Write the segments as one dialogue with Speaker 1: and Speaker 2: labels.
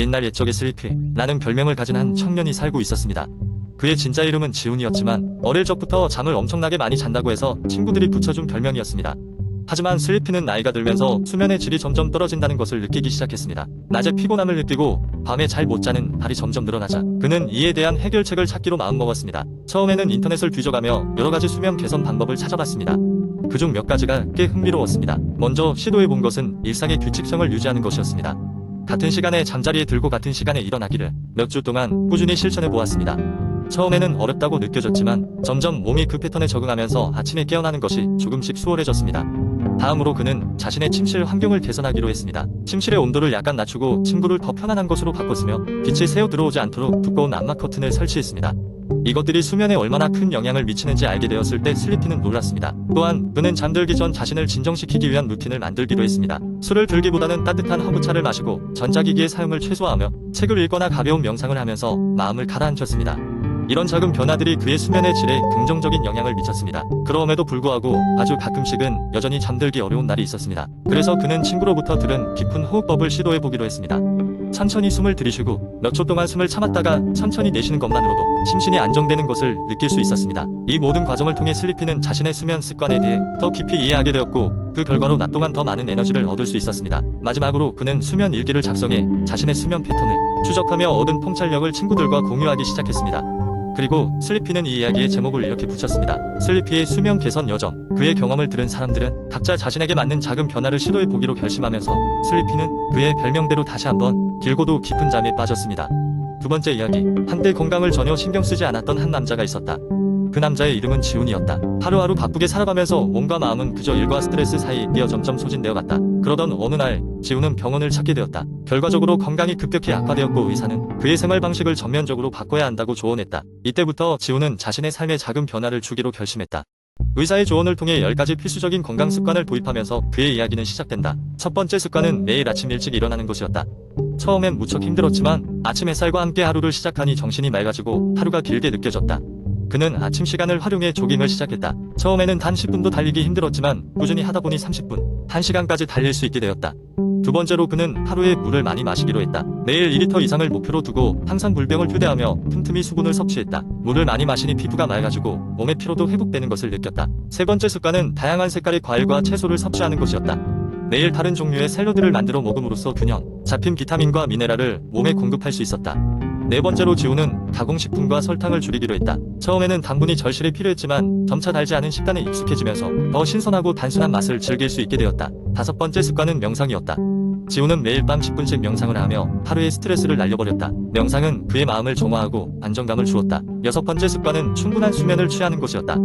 Speaker 1: 옛날 옛적의 슬리피 라는 별명을 가진 한 청년이 살고 있었습니다. 그의 진짜 이름은 지훈이었지만 어릴 적부터 잠을 엄청나게 많이 잔다고 해서 친구들이 붙여준 별명이었습니다. 하지만 슬리피는 나이가 들면서 수면의 질이 점점 떨어진다는 것을 느끼기 시작했습니다. 낮에 피곤함을 느끼고 밤에 잘 못 자는 날이 점점 늘어나자 그는 이에 대한 해결책을 찾기로 마음먹었습니다. 처음에는 인터넷을 뒤져가며 여러 가지 수면 개선 방법을 찾아봤습니다. 그중 몇 가지가 꽤 흥미로웠습니다. 먼저 시도해 본 것은 일상의 규칙성을 유지하는 것이었습니다. 같은 시간에 잠자리에 들고 같은 시간에 일어나기를 몇 주 동안 꾸준히 실천해 보았습니다. 처음에는 어렵다고 느껴졌지만 점점 몸이 그 패턴에 적응하면서 아침에 깨어나는 것이 조금씩 수월해졌습니다. 다음으로 그는 자신의 침실 환경을 개선하기로 했습니다. 침실의 온도를 약간 낮추고 침구를 더 편안한 것으로 바꿨으며 빛이 새어 들어오지 않도록 두꺼운 암막 커튼을 설치했습니다. 이것들이 수면에 얼마나 큰 영향을 미치는지 알게 되었을 때 슬리피는 놀랐습니다. 또한 그는 잠들기 전 자신을 진정시키기 위한 루틴을 만들기로 했습니다. 술을 들기보다는 따뜻한 허브차를 마시고 전자기기의 사용을 최소화하며 책을 읽거나 가벼운 명상을 하면서 마음을 가라앉혔습니다. 이런 작은 변화들이 그의 수면의 질에 긍정적인 영향을 미쳤습니다. 그럼에도 불구하고 아주 가끔씩은 여전히 잠들기 어려운 날이 있었습니다. 그래서 그는 친구로부터 들은 깊은 호흡법을 시도해 보기로 했습니다. 천천히 숨을 들이쉬고 몇 초 동안 숨을 참았다가 천천히 내쉬는 것만으로도 심신이 안정되는 것을 느낄 수 있었습니다. 이 모든 과정을 통해 슬리피는 자신의 수면 습관에 대해 더 깊이 이해하게 되었고 그 결과로 낮 동안 더 많은 에너지를 얻을 수 있었습니다. 마지막으로 그는 수면 일기를 작성해 자신의 수면 패턴을 추적하며 얻은 통찰력을 친구들과 공유하기 시작했습니다. 그리고 슬리피는 이 이야기의 제목을 이렇게 붙였습니다. 슬리피의 수면 개선 여정. 그의 경험을 들은 사람들은 각자 자신에게 맞는 작은 변화를 시도해 보기로 결심하면서 슬리피는 그의 별명대로 다시 한번 길고도 깊은 잠에 빠졌습니다. 두 번째 이야기. 한때 건강을 전혀 신경 쓰지 않았던 한 남자가 있었다. 그 남자의 이름은 지훈이었다. 하루하루 바쁘게 살아가면서 몸과 마음은 그저 일과 스트레스 사이에 끼어 점점 소진되어 갔다. 그러던 어느 날 지훈은 병원을 찾게 되었다. 결과적으로 건강이 급격히 악화되었고 의사는 그의 생활 방식을 전면적으로 바꿔야 한다고 조언했다. 이때부터 지훈은 자신의 삶에 작은 변화를 주기로 결심했다. 의사의 조언을 통해 10가지 필수적인 건강 습관을 도입하면서 그의 이야기는 시작된다. 첫 번째 습관은 매일 아침 일찍 일어나는 것이었다. 처음엔 무척 힘들었지만 아침 햇살과 함께 하루를 시작하니 정신이 맑아지고 하루가 길게 느껴졌다. 그는 아침 시간을 활용해 조깅을 시작했다. 처음에는 단 10분도 달리기 힘들었지만 꾸준히 하다 보니 30분, 1시간까지 달릴 수 있게 되었다. 두 번째로 그는 하루에 물을 많이 마시기로 했다. 매일 2리터 이상을 목표로 두고 항상 물병을 휴대하며 틈틈이 수분을 섭취했다. 물을 많이 마시니 피부가 맑아지고 몸의 피로도 회복되는 것을 느꼈다. 세 번째 습관은 다양한 색깔의 과일과 채소를 섭취하는 것이었다. 매일 다른 종류의 샐러드를 만들어 먹음으로써 균형, 잡힌 비타민과 미네랄을 몸에 공급할 수 있었다. 네 번째로 지우는 가공식품과 설탕을 줄이기로 했다. 처음에는 당분이 절실히 필요했지만 점차 달지 않은 식단에 익숙해지면서 더 신선하고 단순한 맛을 즐길 수 있게 되었다. 다섯 번째 습관은 명상이었다. 지우는 매일 밤 10분씩 명상을 하며 하루의 스트레스를 날려버렸다. 명상은 그의 마음을 정화하고 안정감을 주었다. 여섯 번째 습관은 충분한 수면을 취하는 것이었다.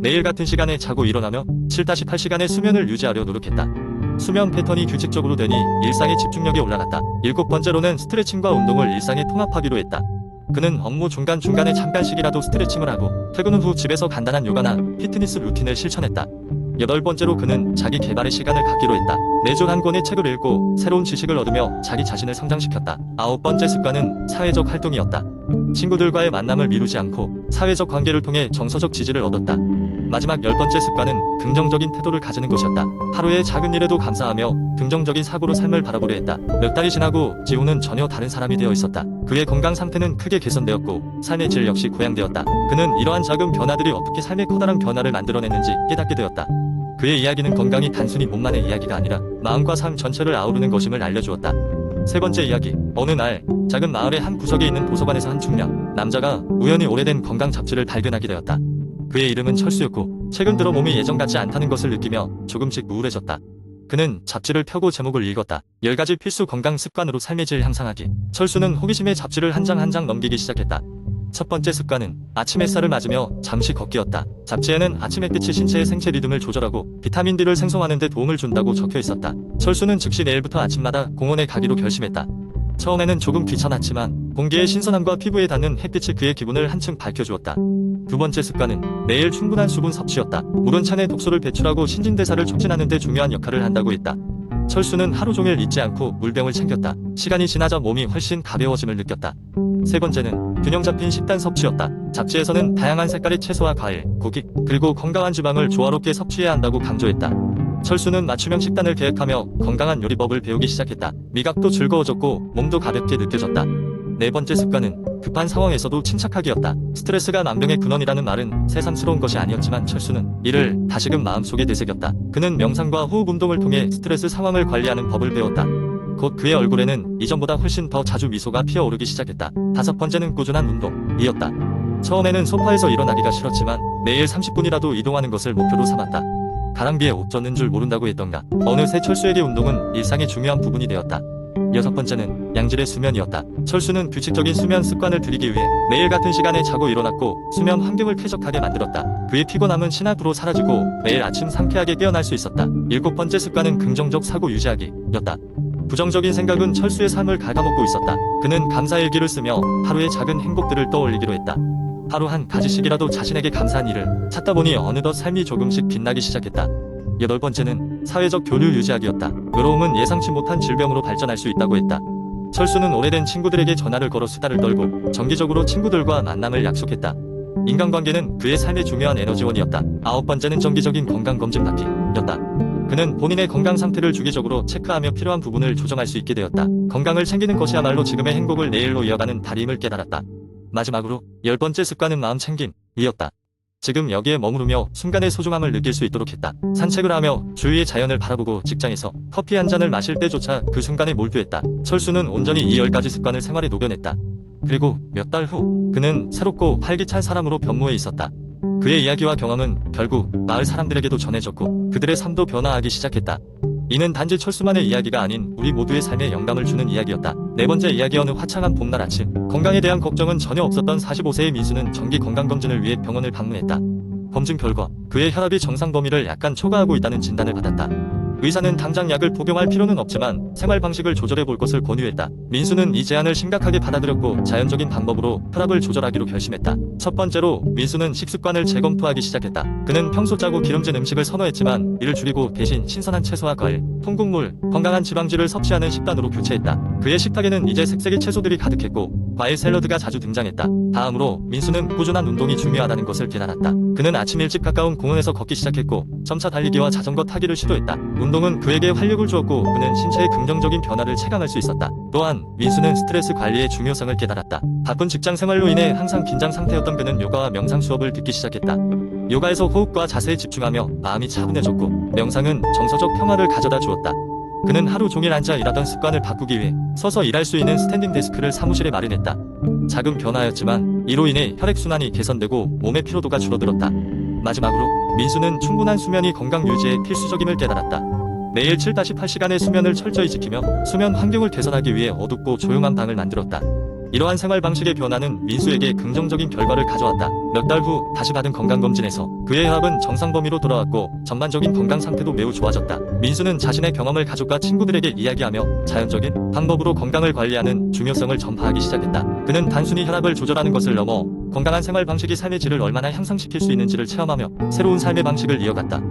Speaker 1: 매일 같은 시간에 자고 일어나며 7-8시간의 수면을 유지하려 노력했다. 수면 패턴이 규칙적으로 되니 일상의 집중력이 올라갔다. 일곱 번째로는 스트레칭과 운동을 일상에 통합하기로 했다. 그는 업무 중간중간에 잠깐씩이라도 스트레칭을 하고 퇴근 후 집에서 간단한 요가나 피트니스 루틴을 실천했다. 여덟 번째로 그는 자기 개발의 시간을 갖기로 했다. 매주 한 권의 책을 읽고 새로운 지식을 얻으며 자기 자신을 성장시켰다. 아홉 번째 습관은 사회적 활동이었다. 친구들과의 만남을 미루지 않고 사회적 관계를 통해 정서적 지지를 얻었다. 마지막 열 번째 습관은 긍정적인 태도를 가지는 것이었다. 하루의 작은 일에도 감사하며 긍정적인 사고로 삶을 바라보려 했다. 몇 달이 지나고 지우는 전혀 다른 사람이 되어 있었다. 그의 건강 상태는 크게 개선되었고 삶의 질 역시 고양되었다. 그는 이러한 작은 변화들이 어떻게 삶의 커다란 변화를 만들어냈는지 깨닫게 되었다. 그의 이야기는 건강이 단순히 몸만의 이야기가 아니라 마음과 삶 전체를 아우르는 것임을 알려주었다. 세 번째 이야기. 어느 날 작은 마을의 한 구석에 있는 도서관에서 한 중년 남자가 우연히 오래된 건강 잡지를 발견하게 되었다. 그의 이름은 철수였고 최근 들어 몸이 예전 같지 않다는 것을 느끼며 조금씩 우울해졌다. 그는 잡지를 펴고 제목을 읽었다. 10가지 필수 건강 습관으로 삶의 질 향상하기. 철수는 호기심에 잡지를 한 장 한 장 넘기기 시작했다. 첫 번째 습관은 아침 햇살을 맞으며 잠시 걷기였다. 잡지에는 아침 햇빛이 신체의 생체 리듬을 조절하고 비타민 D를 생성하는 데 도움을 준다고 적혀 있었다. 철수는 즉시 내일부터 아침마다 공원에 가기로 결심했다. 처음에는 조금 귀찮았지만 공기의 신선함과 피부에 닿는 햇빛이 그의 기분을 한층 밝혀주었다. 두 번째 습관은 매일 충분한 수분 섭취였다. 물은 찬에 독소를 배출하고 신진대사를 촉진하는 데 중요한 역할을 한다고 했다. 철수는 하루 종일 잊지 않고 물병을 챙겼다. 시간이 지나자 몸이 훨씬 가벼워짐을 느꼈다. 세 번째는 균형 잡힌 식단 섭취였다. 잡지에서는 다양한 색깔의 채소와 과일, 고기, 그리고 건강한 지방을 조화롭게 섭취해야 한다고 강조했다. 철수는 맞춤형 식단을 계획하며 건강한 요리법을 배우기 시작했다. 미각도 즐거워졌고 몸도 가볍게 느껴졌다. 네 번째 습관은 급한 상황에서도 침착하기였다. 스트레스가 만병의 근원이라는 말은 새삼스러운 것이 아니었지만 철수는 이를 다시금 마음속에 되새겼다. 그는 명상과 호흡 운동을 통해 스트레스 상황을 관리하는 법을 배웠다. 곧 그의 얼굴에는 이전보다 훨씬 더 자주 미소가 피어오르기 시작했다. 다섯 번째는 꾸준한 운동이었다. 처음에는 소파에서 일어나기가 싫었지만 매일 30분이라도 이동하는 것을 목표로 삼았다. 가랑비에 옷 젖는 줄 모른다고 했던가. 어느새 철수에게 운동은 일상의 중요한 부분이 되었다. 여섯 번째는 양질의 수면이었다. 철수는 규칙적인 수면 습관을 들이기 위해 매일 같은 시간에 자고 일어났고 수면 환경을 쾌적하게 만들었다. 그의 피곤함은 신압으로 사라지고 매일 아침 상쾌하게 깨어날 수 있었다. 일곱 번째 습관은 긍정적 사고 유지하기였다. 부정적인 생각은 철수의 삶을 갉아먹고 있었다. 그는 감사 일기를 쓰며 하루의 작은 행복들을 떠올리기로 했다. 하루 한 가지씩이라도 자신에게 감사한 일을 찾다 보니 어느덧 삶이 조금씩 빛나기 시작했다. 여덟 번째는 사회적 교류 유지하기였다. 외로움은 예상치 못한 질병으로 발전할 수 있다고 했다. 철수는 오래된 친구들에게 전화를 걸어 수다를 떨고 정기적으로 친구들과 만남을 약속했다. 인간관계는 그의 삶의 중요한 에너지원이었다. 아홉 번째는 정기적인 건강검진 받기였다. 그는 본인의 건강 상태를 주기적으로 체크하며 필요한 부분을 조정할 수 있게 되었다. 건강을 챙기는 것이야말로 지금의 행복을 내일로 이어가는 달임을 깨달았다. 마지막으로 열 번째 습관은 마음 챙김이었다. 지금 여기에 머무르며 순간의 소중함을 느낄 수 있도록 했다. 산책을 하며 주위의 자연을 바라보고 직장에서 커피 한 잔을 마실 때조차 그 순간에 몰두했다. 철수는 온전히 이열 가지 습관을 생활에 녹여냈다. 그리고 몇 달 후 그는 새롭고 활기찬 사람으로 변모해 있었다. 그의 이야기와 경험은 결국 마을 사람들에게도 전해졌고 그들의 삶도 변화하기 시작했다. 이는 단지 철수만의 이야기가 아닌 우리 모두의 삶에 영감을 주는 이야기였다. 네 번째 이야기 어느 화창한 봄날 아침. 건강에 대한 걱정은 전혀 없었던 45세의 민수는 정기 건강검진을 위해 병원을 방문했다. 검진 결과 그의 혈압이 정상 범위를 약간 초과하고 있다는 진단을 받았다. 의사는 당장 약을 복용할 필요는 없지만 생활 방식을 조절해 볼 것을 권유했다. 민수는 이 제안을 심각하게 받아들였고 자연적인 방법으로 혈압을 조절하기로 결심했다. 첫 번째로 민수는 식습관을 재검토하기 시작했다. 그는 평소 짜고 기름진 음식을 선호했지만 이를 줄이고 대신 신선한 채소와 과일, 통곡물, 건강한 지방질을 섭취하는 식단으로 교체했다. 그의 식탁에는 이제 색색의 채소들이 가득했고 과일 샐러드가 자주 등장했다. 다음으로 민수는 꾸준한 운동이 중요하다는 것을 깨달았다. 그는 아침 일찍 가까운 공원에서 걷기 시작했고 점차 달리기와 자전거 타기를 시도했다. 운동은 그에게 활력을 주었고 그는 신체의 긍정적인 변화를 체감할 수 있었다. 또한 민수는 스트레스 관리의 중요성을 깨달았다. 바쁜 직장 생활로 인해 항상 긴장 상태였던 그는 요가와 명상 수업을 듣기 시작했다. 요가에서 호흡과 자세에 집중하며 마음이 차분해졌고 명상은 정서적 평화를 가져다 주었다. 그는 하루 종일 앉아 일하던 습관을 바꾸기 위해 서서 일할 수 있는 스탠딩 데스크를 사무실에 마련했다. 작은 변화였지만 이로 인해 혈액순환이 개선되고 몸의 피로도가 줄어들었다. 마지막으로 민수는 충분한 수면이 건강 유지에 필수적임을 깨달았다. 매일 7-8시간의 수면을 철저히 지키며 수면 환경을 개선하기 위해 어둡고 조용한 방을 만들었다. 이러한 생활 방식의 변화는 민수에게 긍정적인 결과를 가져왔다. 몇 달 후 다시 받은 건강검진에서 그의 혈압은 정상 범위로 돌아왔고 전반적인 건강 상태도 매우 좋아졌다. 민수는 자신의 경험을 가족과 친구들에게 이야기하며 자연적인 방법으로 건강을 관리하는 중요성을 전파하기 시작했다. 그는 단순히 혈압을 조절하는 것을 넘어 건강한 생활 방식이 삶의 질을 얼마나 향상시킬 수 있는지를 체험하며 새로운 삶의 방식을 이어갔다.